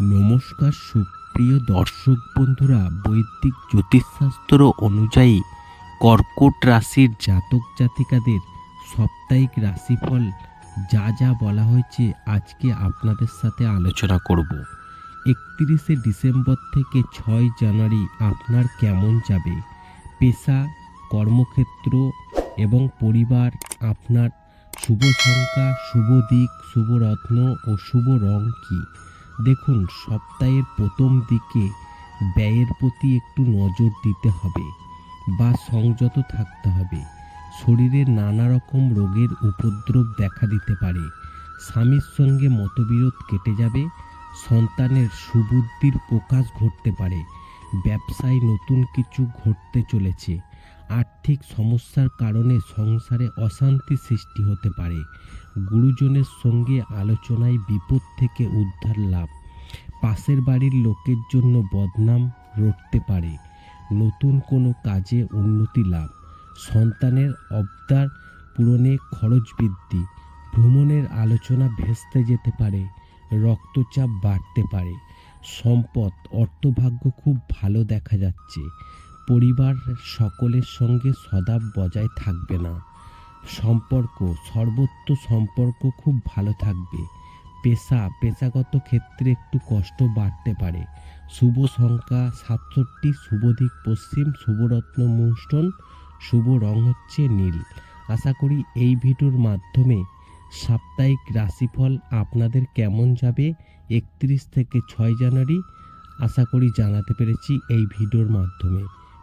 নমস্কার, সুপ্রিয় দর্শক বন্ধুরা, বৈদিক জ্যোতিষশাস্ত্র অনুযায়ী কর্কট রাশির জাতক জাতিকাদের সাপ্তাহিক রাশিফল যা যা বলা হয়েছে আজকে আপনাদের সাথে আলোচনা করব। একত্রিশে ডিসেম্বর থেকে ছয় জানুয়ারি আপনার কেমন যাবে? পেশা, কর্মক্ষেত্র এবং পরিবার আপনার শুভ সংখ্যা, শুভ দিক, শুভ রত্ন ও শুভ রং কী? দেখুন, সপ্তাহের প্রথম দিকে ব্যয়ের প্রতি একটু নজর দিতে হবে বা সংযত থাকতে হবে। শরীরে নানা রকম রোগের উপদ্রব দেখা দিতে পারে। স্বামীর সঙ্গে মতবিরোধ কেটে যাবে, সন্তানের সুবুদ্ধির প্রকাশ ঘটতে পারে। ব্যবসায় নতুন কিছু ঘটতে চলেছে। আর্থিক সমস্যার কারণে সংসারে অশান্তি সৃষ্টি হতে পারে। গুরুজনের সঙ্গে আলোচনায় বিপদ থেকে উদ্ধার লাভ। পাশের বাড়ির লোকের জন্য বদনাম রটতে পারে। নতুন কোনো কাজে উন্নতি লাভ। সন্তানের অবদার পূরণে খরচ বৃদ্ধি। ভ্রমণের আলোচনা ভেস্তে যেতে পারে। রক্তচাপ বাড়তে পারে। সম্পদ, অর্থভাগ্য খুব ভালো দেখা যাচ্ছে। পরিবার সকলের সঙ্গে সদাব বজায় থাকবে না। সম্পর্ক, সর্বত্র সম্পর্ক খুব ভালো থাকবে। পেশা, পেশাগত ক্ষেত্রে একটু কষ্ট বাড়তে পারে। শুভ সংখ্যা সাতষট্টি, শুভ দিক পশ্চিম, শুভরত্ন মুষ্টন, শুভ রং হচ্ছে নীল। আশা করি এই ভিডিওর মাধ্যমে সাপ্তাহিক রাশিফল আপনাদের কেমন যাবে একত্রিশ থেকে ছয় জানুয়ারি, আশা করি জানাতে পেরেছি এই ভিডিওর মাধ্যমে।